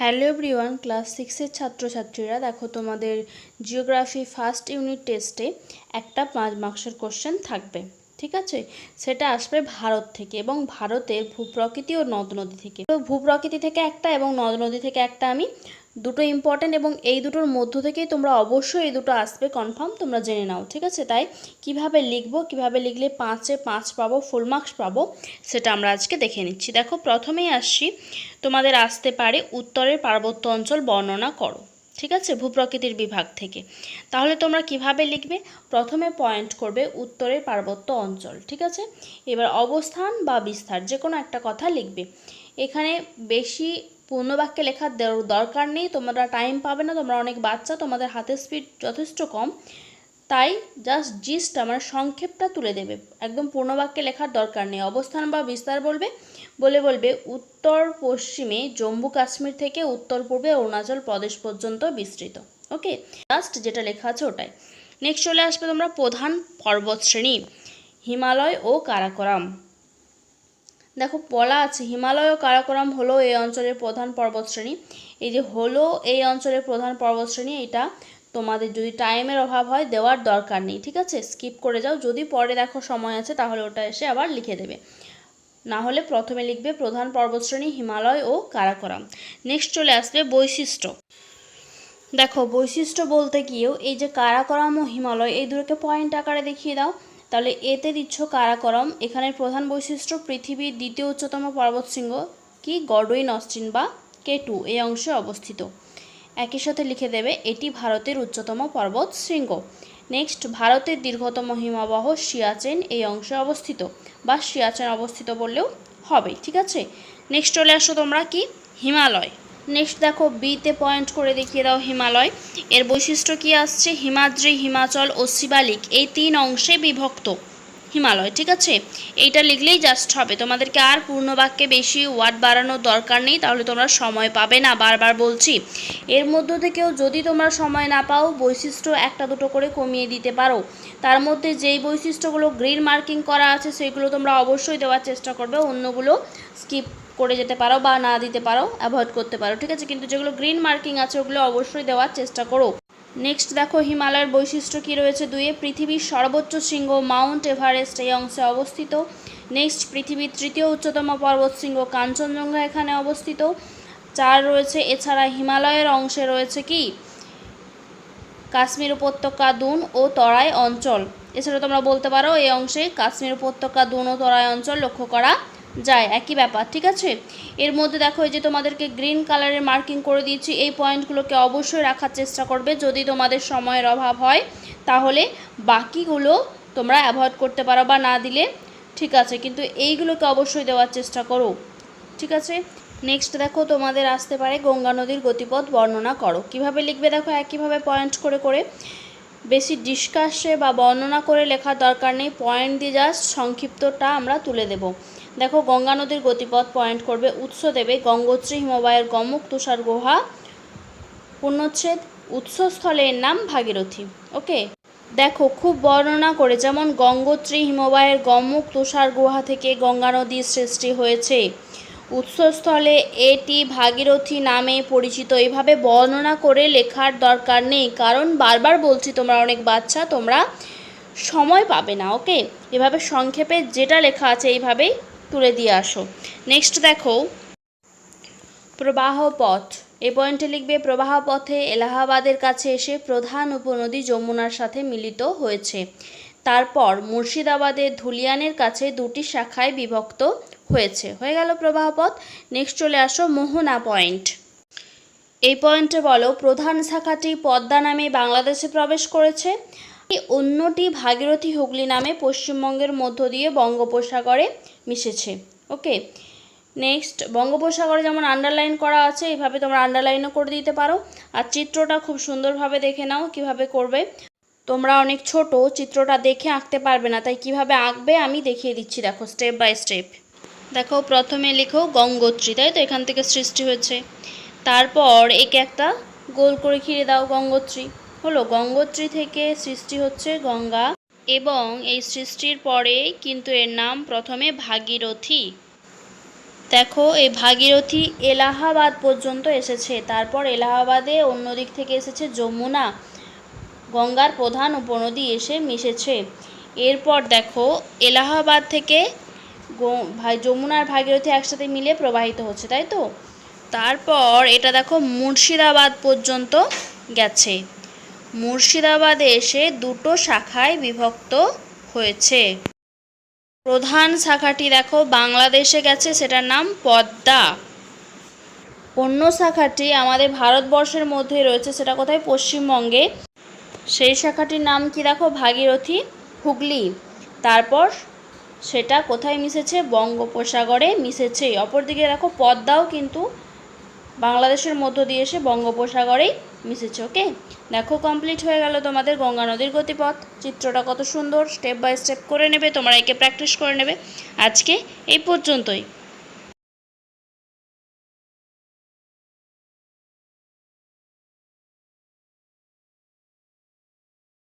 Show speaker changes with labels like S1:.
S1: Hello everyone, class সিক্সের ছাত্রছাত্রীরা, দেখো তোমাদের জিওগ্রাফি ফার্স্ট ইউনিট টেস্টে একটা পাঁচ মার্কসের কোশ্চেন থাকবে। ঠিক আছে? সেটা আসবে ভারত থেকে এবং ভারতের ভূপ্রকৃতি ও নদ নদী থেকে। তো ভূপ্রকৃতি থেকে একটা এবং নদ নদী থেকে একটা আমি দুটো ইম্পর্ট্যান্ট এবং এই দুটোর মধ্য থেকেই তোমরা অবশ্যই এই দুটো আসবে কনফার্ম তোমরা জেনে নাও, ঠিক আছে? তাই কীভাবে লিখব, কীভাবে লিখলে পাঁচে পাঁচ পাবো ফুল মার্কস পাবো, সেটা আমরা আজকে দেখে নিচ্ছি। দেখো, প্রথমেই আসছি, তোমাদের আসতে পারে উত্তরের পার্বত্য অঞ্চল বর্ণনা করো। ঠিক আছে, ভূপ্রকৃতির বিভাগ থেকে। তাহলে তোমরা কীভাবে লিখবে? প্রথমে পয়েন্ট করবে উত্তরের পার্বত্য অঞ্চল, ঠিক আছে? এবার অবস্থান বা বিস্তার যে কোনো একটা কথা লিখবে। এখানে বেশি পূর্ণবাক্যে লেখার দ- দরকার নেই, তোমরা টাইম পাবে না, তোমরা অনেক বাচ্চা, তোমাদের হাতের স্পিড যথেষ্ট কম। তাই জাস্ট জিস্ট মানে সংক্ষেপটা তুলে দেবে। একদম পূর্ণবাক্যে লেখার দরকার নেই। অবস্থান বা বিস্তার বলবে, বলে বলবে, উত্তর পশ্চিমে জম্মু কাশ্মীর থেকে উত্তর পূর্বে অরুণাচল প্রদেশ পর্যন্ত বিস্তৃত। ওকে জাস্ট যেটা লেখা আছে ওটাই। নেক্সট চলে আসবে তোমরা প্রধান পর্বত শ্রেণি, হিমালয় ও কারাকোরাম। দেখো, বলা আছে, হিমালয় ও কারাকোরাম হলো এই অঞ্চলের প্রধান পর্বতশ্রেণী এই যে হলো এই অঞ্চলের প্রধান পর্বতশ্রেণী এটা তোমাদের যদি টাইমের অভাব হয় দেওয়ার দরকার নেই, ঠিক আছে? স্কিপ করে যাও। যদি পরে দেখো সময় আছে, তাহলে ওটা এসে আবার লিখে দেবে। না হলে প্রথমে লিখবে প্রধান পর্বতশ্রেণী হিমালয় ও কারাকোরাম। নেক্সট চলে আসবে বৈশিষ্ট্য। দেখো, বৈশিষ্ট্য বলতে গিয়েও এই যে কারাকরম ও হিমালয়, এই দুটোকে পয়েন্ট আকারে দেখিয়ে দাও। তাহলে এতে দিচ্ছ কারাকরম। এখানের প্রধান বৈশিষ্ট্য পৃথিবীর দ্বিতীয় উচ্চতম পর্বতশৃঙ্গ কি? গডউইন অস্টিন বা কে টু এই অংশে অবস্থিত। একই সাথে লিখে দেবে, এটি ভারতের উচ্চতম পর্বত শৃঙ্গ। নেক্সট ভারতের দীর্ঘতম হিমবাহ সিয়াচেন এই অংশে অবস্থিত, বা সিয়াচেন অবস্থিত বললেও হবে, ঠিক আছে? নেক্সট চলে আসো তোমরা কি? হিমালয়। নেক্সট দেখো বিতে পয়েন্ট করে দেখিয়ে দাও হিমালয়। এর বৈশিষ্ট্য কি আসছে? হিমাদ্রি, হিমাচল ও শিবালিক, এই তিন অংশে বিভক্ত। হিমালয়, ঠিক আছে? এইটা লিখলেই জাস্ট হবে। তোমাদেরকে আর পূর্ণ বাক্যে বেশি ওয়ার্ড বাড়ানোর দরকার নেই, তাহলে তোমরা সময় পাবে না, বারবার বলছি। এর মধ্য থেকেও যদি তোমরা সময় না পাও, বৈশিষ্ট্য একটা দুটো করে কমিয়ে দিতে পারো। তার মধ্যে যেই বৈশিষ্ট্যগুলো গ্রিন মার্কিং করা আছে, সেগুলো তোমরা অবশ্যই দেওয়ার চেষ্টা করবে, অন্যগুলো স্কিপ করে যেতে পারো বা না দিতে পারো অ্যাভয়েড করতে পারো, ঠিক আছে? কিন্তু যেগুলো গ্রিন মার্কিং আছে, ওগুলো অবশ্যই দেওয়ার চেষ্টা করো। নেক্সট দেখো, হিমালয়ের বৈশিষ্ট্য কী রয়েছে দুইয়ে? পৃথিবীর সর্বোচ্চ শৃঙ্গ মাউন্ট এভারেস্ট এই অংশে অবস্থিত। নেক্সট পৃথিবীর তৃতীয় উচ্চতম পর্বত শৃঙ্গ কাঞ্চনজঙ্ঘা এখানে অবস্থিত। চার রয়েছে, এছাড়া হিমালয়ের অংশে রয়েছে কি? কাশ্মীর উপত্যকা, দুন ও তরাই অঞ্চল। এছাড়া তোমরা বলতে পারো, এই অংশে কাশ্মীর উপত্যকা, দুন ও তরাই অঞ্চল লক্ষ্য করা যায়, একই ব্যাপার, ঠিক আছে? এর মধ্যে দেখো, এই যে তোমাদেরকে গ্রিন কালারের মার্কিং করে দিয়েছি, এই পয়েন্টগুলোকে অবশ্যই রাখার চেষ্টা করবে। যদি তোমাদের সময়ের অভাব হয়, তাহলে বাকিগুলো তোমরা অ্যাভয়েড করতে পারো বা না দিলে, ঠিক আছে? কিন্তু এইগুলোকে অবশ্যই দেওয়ার চেষ্টা করো, ঠিক আছে? নেক্সট দেখো, তোমাদের আসতে পারে গঙ্গা নদীর গতিপথ বর্ণনা করো। কীভাবে লিখবে দেখো, একইভাবে পয়েন্ট করে করে। বেশি ডিসকাসে বা বর্ণনা করে লেখার দরকার নেই। পয়েন্ট দিয়ে জাস্ট সংক্ষিপ্তটা আমরা তুলে দেব। দেখো, গঙ্গা নদীর গতিপথ পয়েন্ট করবে, উৎস দেবে গঙ্গোত্রী, হিমবাহের গমুক, তুষার গুহা পূর্ণচ্ছেদ উৎসস্থলের নাম ভাগীরথী। ওকে দেখো, খুব বর্ণনা করে যেমন গঙ্গোত্রী, হিমবাহের গমুক, তুষার গুহা থেকে গঙ্গা নদীর সৃষ্টি হয়েছে, উৎসস্থলে এটি ভাগীরথী নামে পরিচিত। এভাবে বর্ণনা করে লেখার দরকার নেই, কারণ বারবার বলছি, তোমরা অনেক বাচ্চা, তোমরা সময় পাবে না ওকে এভাবে সংক্ষেপে যেটা লেখা আছে, এইভাবেই তুলে দিয়ে আসো। নেক্সট দেখো, প্রবাহ পথ। এই পয়েন্টে লিখবে, প্রবাহ পথে এলাহাবাদের কাছে এসে প্রধান উপনদী যমুনার সাথে মিলিত হয়েছে। তারপর মুর্শিদাবাদের ধুলিয়ানের কাছে দুটি শাখায় বিভক্ত হয়েছে। হয়ে গেল প্রবাহ পথ। নেক্সট চলে আসো, মোহনা পয়েন্ট। এই পয়েন্টে বলো, প্রধান শাখাটি পদ্মা নামে বাংলাদেশে প্রবেশ করেছে। অন্যটি ভাগীরথী হুগলি নামে পশ্চিমবঙ্গের মধ্য দিয়ে বঙ্গোপসাগরে মিশেছে। ওকে? নেক্সট বঙ্গোপসাগরে যেমন আন্ডারলাইন করা আছে এইভাবে তোমরা আন্ডারলাইনও করে দিতে পারো। আর চিত্রটা খুব সুন্দরভাবে দেখে নাও কীভাবে করবে। তোমরা অনেক ছোট, চিত্রটা দেখে আঁকতে পারবে না, তাই কীভাবে আঁকবে আমি দেখিয়ে দিচ্ছি, দেখো স্টেপ বাই স্টেপ দেখো, প্রথমে লিখো গঙ্গোত্রী, তাই তো? এখান থেকে সৃষ্টি হয়েছে। তারপর একে একটা গোল করে ঘিরে দাও গঙ্গোত্রী। হলো গঙ্গোত্রী থেকে সৃষ্টি হচ্ছে গঙ্গা এবং এই সৃষ্টির পরে কিন্তু এর নাম প্রথমে ভাগীরথী। দেখো, এই ভাগীরথী এলাহাবাদ পর্যন্ত এসেছে। তারপর এলাহাবাদে অন্য দিক থেকে এসেছে যমুনা। গঙ্গার প্রধান উপনদী এসে মিশেছে। এরপর দেখো, এলাহাবাদ থেকে যমুনার ভাগীরথী একসাথে মিলে প্রবাহিত হচ্ছে, তাই তো? তারপর এটা দেখো মুর্শিদাবাদ পর্যন্ত গেছে। মুর্শিদাবাদে এসে দুটো শাখায় বিভক্ত হয়েছে। প্রধান শাখাটি দেখো, বাংলাদেশে গেছে, সেটার নাম পদ্মা। অন্য শাখাটি আমাদের ভারতবর্ষের মধ্যে রয়েছে, সেটা কোথায়? পশ্চিমবঙ্গে। সেই শাখাটির নাম কি দেখো? ভাগীরথী হুগলি। তারপর সেটা কোথায় মিশেছে? বঙ্গোপসাগরে মিশেছে। অপরদিকে দেখো, পদ্মাও কিন্তু বাংলাদেশের মধ্য দিয়ে এসে বঙ্গোপসাগরেই মিশেছে ওকে? দেখো কমপ্লিট হয়ে গেল তোমাদের গঙ্গা নদীর গতিপথ। চিত্রটা কত সুন্দর স্টেপ বাই স্টেপ করে নেবে, তোমরা একে প্র্যাকটিস করে নেবে। আজকে এই পর্যন্তই।